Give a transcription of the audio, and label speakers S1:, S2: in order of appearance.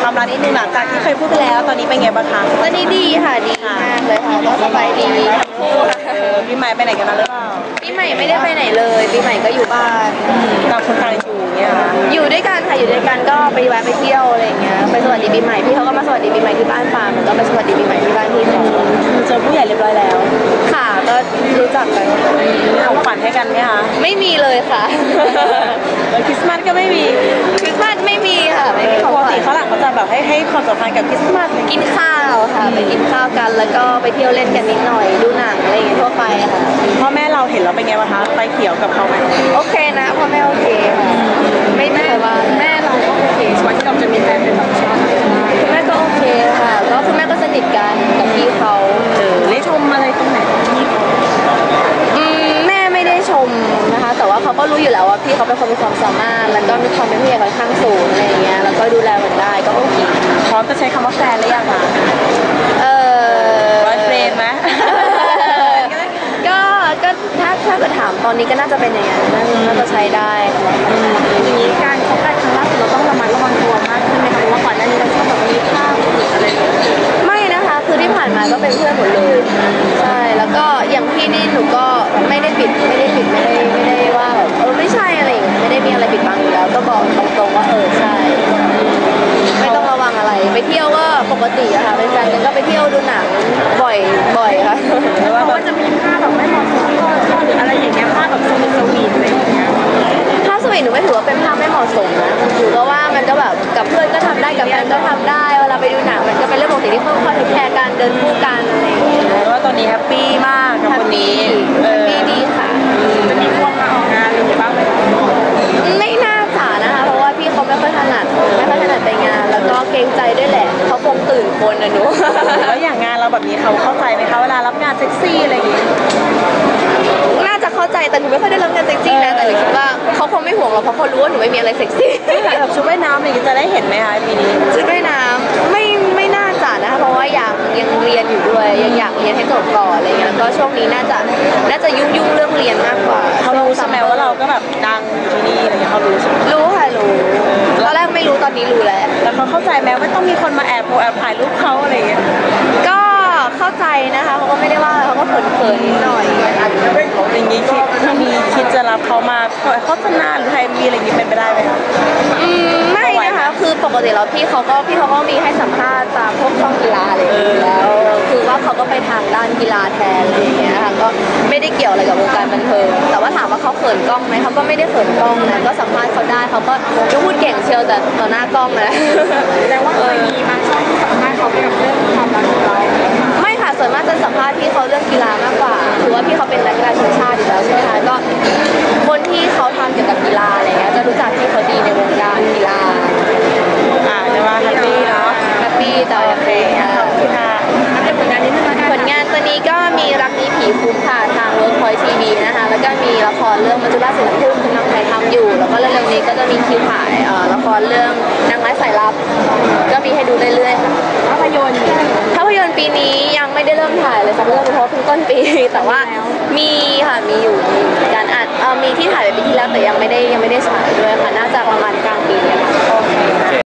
S1: ความรักนิดนึงหลังจากที่เคยพูดไปแล้ว ตอนนี้เป็นไงบ้างคะ
S2: ตอนนี้ดีค่ะดีมากเลยค่ะก็สบายดีทั้งคู่ค่ะ
S1: เออพี่ไม้ไปไหนกันมาหรือเปล่า
S2: ปีใหม่ไม่ได้ไปไหนเลยปีใหม่ก็อยู่บ้าน
S1: ต่างคนต่างอยู่เนี่ยค่ะ
S2: อยู่ด้วยกันค่ะอยู่ด้วยกันก็ไปแวะไปเที่ยวอะไรอย่างเงี้ยไปสวัสดีปีใหม่พี่เขาก็มาสวัสดีปีใหม่ที่บ้านปาล์มหนูก็ไปสวัสดีปีใหม่ที่บ้านพี่เขา
S1: เจอผู้ใหญ่เรียบร้อยแล้ว
S2: ค่ะก็รู้จักกัน
S1: มีของขวัญให้กันไหมคะ
S2: ไม่มีเลยค่ะ
S1: แล้วคริสต์มาสก็ไม่มี
S2: คริสต์มาสไม่ ควา
S1: มสำคัญกับคริสต์มาสอะไรอย่าง
S2: กิ
S1: เงี้ย
S2: นข้าวค่ะ ไปกินข้าวกันแล้วก็ไปเที่ยวเล่นกันนิดหน่อย ดูหนังอะไรอย่างเงี้ยทั่วไปค่ะ
S1: พ่อแม่เราเห็นแล้วเป็นไงบ้างคะไปเขียวกับเขาไหม
S2: โอเคนะพ่อแม่โอเคค่ะไม่ไม่ว่าแม่เราก็โอเคชวนที่เราจะมีแฟนเป็นต่างชาติคุณแม่ก็โอเคค่ะก็คุณแม่ก็สนิทกันกับพี่เขา
S1: เออได้ชมอะไรตรงไหนที่เขา
S2: อืมแม่ไม่ได้ชมนะคะ แต่ว่าเขาก็รู้อยู่แล้วว่าพี่เขาเป็นคนมีความสามารถ แล้วก็มีความเป็นผู้ใหญ่ค่อนข้างสูงอะไรอย่างเงี้ยแล้วก็ดูแลมันได้ก็โอเค
S1: พร้อ มจะใช้คำว่าแฟนหรือยังคะ
S2: เออ
S1: บอยเฟรนไหม
S2: ก็ก็ถ้าถ้าเกิดถามตอนนี้ก็น่าจะเป็นอย่างนั้นน่าน่าจะใช้ได้ค่ะ
S1: อย่างนี้การคบกันครั้งล่าสุดเราต้องระมัดระวังตัวมากขึ้นไหมคะเพราะว่าก่อนหน้านี้เราชอบแบบมีภาพหรืออะไรอย่างเงี้ย
S2: ไม่นะคะคือที่ผ่านมาก็เป็นเพื่อนหมดเลยใช่แล้วก็อย่างพี่นี่หนูก็ไม่ได้ปิดไม่ได้ปิดไม่ได้ไม่ได้ ก็ปกติอะค่ะเป็นแฟนกันก็ไปเที่ยวดูหนังบ่อยบ่อยค่ะ
S1: หรือว่าแบบจะมีภาพแบบไม่เหมาะสมก็หรืออะไรอย่างเงี้ยภาพแบบสวีทสวีทอะไรอย่างเงี้ย
S2: ภาพสวีทหนูไม่ถือว่าเป็นภาพไม่เหมาะสมนะหนูก็ว่ามันก็แบบกับเพื่อนก็ทำได้กับแฟนก็ทำได้เวลาไปดูหนังมันก็เป็นเรื่องปกติที่ต้องคอยแคร์กันเดินคู่กันอะไรอย่างเงี้ย
S1: หรือว่าตอนนี้แฮปปี้มากกับคนนี้เอ น
S2: คนนะหนู
S1: แล้วอย่างงานเราแบบนี้เขาเข้าใจไหมคะเวลารับงานเซ็กซี่อะไรอย่างเงี้ย
S2: น่าจะเข้าใจแต่หนูไม่ค่อยได้รับงานเซ็กซี่นะแต่หนูคิดว่าเขาคงไม่ห่วงหรอกเพราะเขารู้ว่าหนูไม่มีอะไรเซ็กซี่
S1: แบบชุดว่ายน้ำอะไรอย่างเงี้ยจะได้เห็นไหมคะปีนี้
S2: ชุดว่ายน้ำไม่ไม่น่าจะนะคะเพราะว่ายังยังเรียนอยู่ด้วยยังอยากเรียนให้จบก่อนอะไรเงี้ยแล้วก็ช่วงนี้น่าจะน่าจะยุ่งยุ่งๆเรื่องเรียนมากกว่า
S1: เขารู้ใช่ไหมว่าเราก็แบบดังอยู่ที่นี่อะไรอย่างเงี้ยเขารู้ใช่ไหม
S2: รู้ค่ะรู้ตอนแรกไม่รู้ตอนนี้รู้แล้ว
S1: แล้วเขาเข้าใจไหมว่าต้องมีคนมา แอบโพแอบถ่ายรูปเขาอะไรอย่างเงี้ย
S2: ก็เข้าใจนะคะเขาก็ไม่ได้ว่าเขาก็เขินๆนิดหน่อย
S1: อย่างนี้คิดมีคิดจะรับเขามาโฆษณาหรือไทยมีอะไรอย่างงี้เป็นไปได้ไหมคะ
S2: อืมไม่นะคะคือปกติแล้วพี่เขาก็พี่เขาก็มีให้สัมภาษณ์ตามพวกช่องกีฬาอะไรอย่างเงี้ยอยู่แล้ว นกล้องไหมเขาก็ไม่ได้เขินกล้องนะก็สัมภาษณ์เขาได้เขาก็จะพูดเก่งเชียวแต่ต่อหน้ากล้องนะ
S1: แต่ว่าเคยมีบางช่วงที่สัมภาษณ์เขาเกี่ยวกับเรื่อง
S2: มีละครเรื่องมัจจุราชศิลป์พุ่มกำลังถ่ายทำอยู่ แล้วก็เร็วๆนี้ก็จะมีคิวถ่ายเอ่อละครเรื่องนางร้ายสายลับ ก็มีให้ดูเรื่อยๆค่ะ
S1: ภาพยนตร์
S2: ภาพยนตร์ปีนี้ยังไม่ได้เริ่มถ่ายเลยสักเรื่องเพราะว่าเพิ่งต้นปี แต่ว่ามีค่ะมีอยู่มีอยู่การอัดเอ่อมีที่ถ่ายไปปีที่แล้วแต่ยังไม่ได้ยังไม่ได้ฉายด้วยค่ะน่าจะประมาณกลางปีเนี่ยค่ะ
S1: โอเค